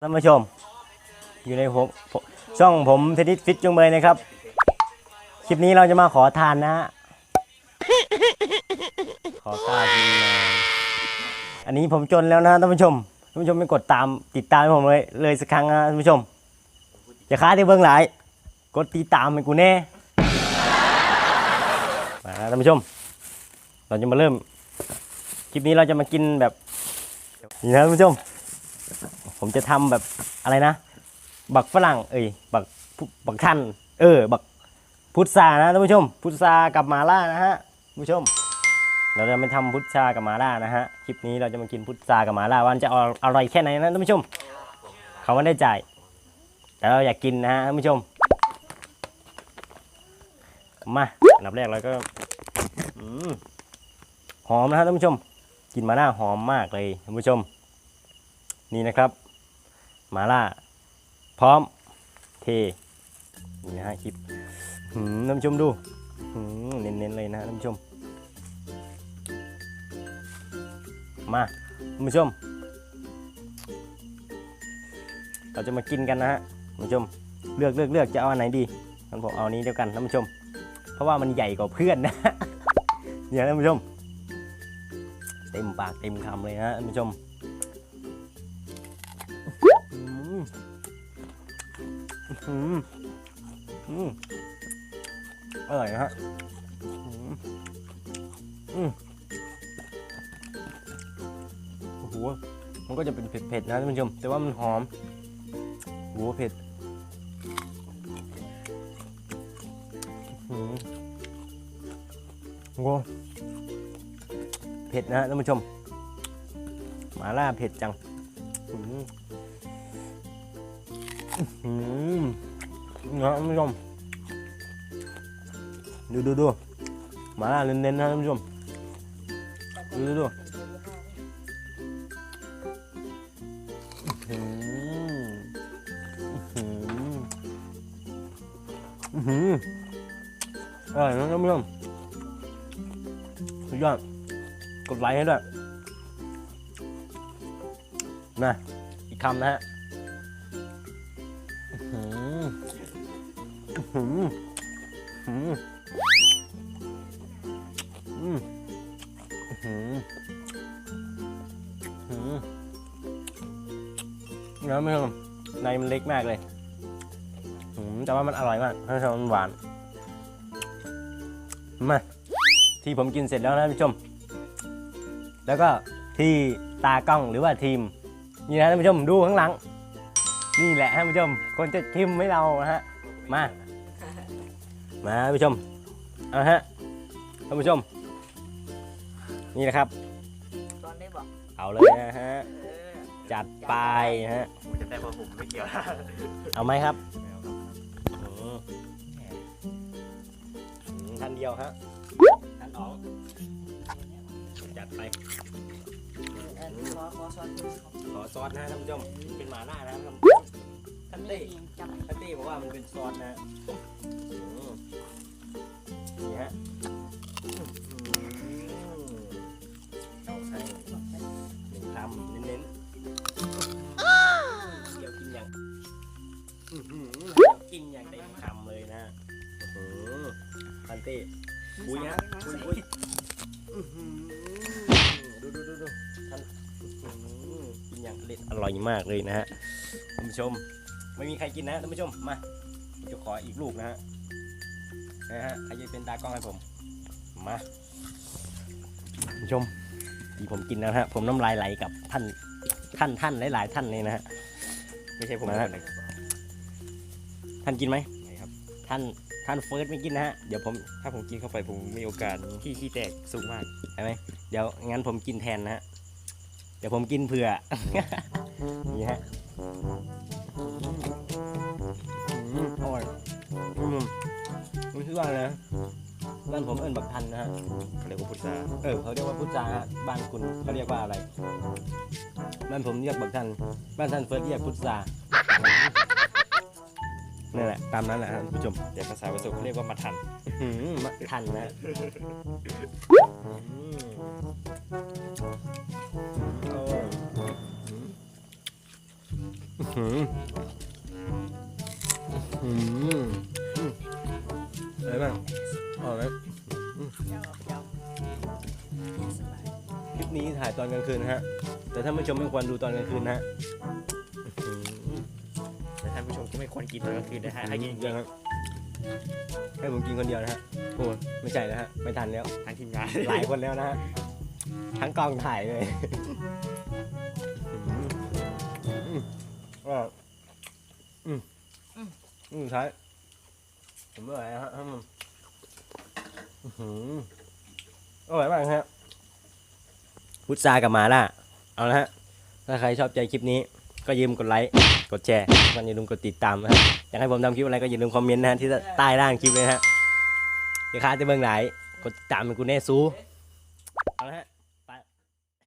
ท่านผู้ชม อยู่ในผมช่องผมเทนนิสฟิตจุงเบยนะครับ คลิปนี้เราจะมาขอทานนะฮะขอข้านน่อยอันนี้ผมจนแล้วนะท่านผู้ชมท่านผู้ชมไม่กดตามติดตามผมเลยเลยสักครั้งนะท่านผู้ชมอย่าค้าที่เบื้องหลาย กดติดตามให้กูแน่มาท่านผู้ชม เราจะมาเริ่ม คลิปนี้เราจะมากินแบบนี่นะท่านผู้ชม ผมจะทำแบบอะไรนะ บักฝรั่ง เอ้ยบักบักท่านเออ บักพุทรานะท่านผู้ชม พุทรากับหมาล่านะฮะท่านผู้ชม เราจะไม่ทำพุทรากับหมาล่านะฮะคลิปนี้เราจะมากินพุทรากับหมาล่าวันจะออร่อยแค่ไหนนะท่านผู้ชม เขาไม่ได้จ่ายแต่เราอยากกินนะฮะท่านผู้ชมมาอันดับแรกเราก็อืมหอมนะฮะท่านผู้ชม กินมาล่าหอมมากเลยท่านผู้ชม นี่นะครับ มาล่า พร้อม เท นี่นะฮะคลิปนผู้ชมดูเน้นๆเลยนะนผู้ชม มานผู้ชม เราจะมากินกันนะฮะนผู้ชม เลือกเลือกเลือกจะเอาอันไหนดีงั้นผมเอาอันนี้เดียวกันนผู้ชม เพราะว่ามันใหญ่กว่าเพื่อนนะเนี่ยนผู้ชม เต็มปากเต็มคำเลยนะนผู้ชม อืมอืมอร่อยนะฮะอืมอืมโอ้โหมันก็จะเป็นเผ็ดๆนะท่านผู้ชม แต่ว่ามันหอมโอ้โหเผ็ดโอ้เผ็ดนะฮะท่านผู้ชม หมาล่าเผ็ดจังอืม นะท่านผู้ชมดูดูดูมาล่าเน้นๆนะท่านผู้ชมดูดูดูอืมอืมอืมอร่อยนะท่านผู้ชมสุดยอดกดไลค์ให้ด้วยนะอีกคำนะฮะอื้อ หืออื้อหืออื้อหืออื้อหืออื้อหือเนื้อไม่ชมในมันเล็กมากเลยอืมแต่ว่ามันอร่อยมากท่านผู้ชมมันหวานมาที่ผมกินเสร็จแล้วนะท่านผู้ชม แล้วก็ที่ตากล้องหรือว่าทีม นี่นะท่านผู้ชมดูข้างหลัง นี่แหละท่านผู้ชม คนจะชิมให้เรานะฮะ มา มาท่านผู้ชมเอาฮะท่านผู้ชม นี่นะครับตอนได้บอกเอาเลยนะฮะเออจัดไปฮะผมจะได้เพราะผมไม่เกี่ยวเอาไหมครับอืมอืมทันเดียวฮะทันออกจัดไปเออขอขอซอสขอซอสนะท่านผู้ชมเป็นหมาล่านะครับท่านนี่เต้จำท่านเต้บอกว่ามันเป็นซอสนะอืมนี่ ฮะเอาให้หนึ่งคำเน้นๆเดี๋ยวกินอย่างกินอย่างเต็มคำเลยนะโอ้โหท่านเต้คุยฮะคุยคุยดูดูดูดูท่านอื้อหือกินอย่างเด็ดอร่อยมากเลยนะฮะท่านผู้ชม ไม่มีใครกินนะท่านผู้ชมมาจะขออีกลูกนะฮะ นะฮะใครจะเป็นตากล้องให้ผม มาท่านผู้ชมที่ผมกินแล้วนะฮะ ผมน้ำลายไหลกับท่าน ท่านท่านหลายๆท่านเลยนะฮะ ไม่ใช่ผมนะคฮะนหนึ่งท่านกินไหมไม่ครับ ท่านท่านเฟิร์สไม่กินนะฮะ เดี๋ยวผมถ้าผมกินเข้าไปผมมีโอกาสที่ขี้แตกสูงมากใช่ไหมเดี๋ยวงั้นผมกินแทนนะฮะ เดี๋ยวผมกินเผื่อ นี่ฮะ มันชื่อว่าอะไรนะบ้านผมเอิ้นบักทันนะฮะ เขาเรียกว่าพุทราเออเขาเรียกว่าพุทธาฮะบ้านคุณเขาเรียกว่าอะไร บ้านผมเรียกบักทัน บ้านท่านเฟิร์สเรียกพุทธานั่นแหละตามนั้นแหละฮะท่านผู้ชมแต่ภาษาผสมเขาเรียกว่ามาทันหืมมะทันนะฮะอืมโอ้ยอื้อหืออื้อหือ อืมอะไรบ้างอร่อยไหมเจ้าเจ้าสบายคลิปนี้ถ่ายตอนกลางคืนนะฮะ แต่ท่านผู้ชมไม่ควรดูตอนกลางคืนนะฮะอื้อหือแต่ท่านผู้ชมก็ไม่ควรกินตอนกลางคืนนะฮะให้กินเยอะครับให้ผมกินคนเดียวนะฮะโอ้ยไม่ใช่นะฮะ ไม่ทันแล้วทางทีมงานหลายคนแล้วนะฮะ ทั้งกองถ่ายเลยอืมอืมอร่อยอืมอืมอืมใช่าย ผมไม่ไหวนะฮะอืมอื้อหืออร่อยมากฮะพุทรากับหมาล่าเอาละฮะ ถ้าใครชอบใจคลิปนี้ ก็อย่าลืมกดไลค์ กดแชร์มันอย่าลืมกดติดตามนะฮะอยากให้ผมทำคลิปอะไรก็อย่าลืมคอมเมนต์นะฮะที่ใต้ล่างคลิปเลยนะฮะอย่าค้าจะเบิ่งไหนกดติดตามเป็นกูแน่ซูเอาละฮะ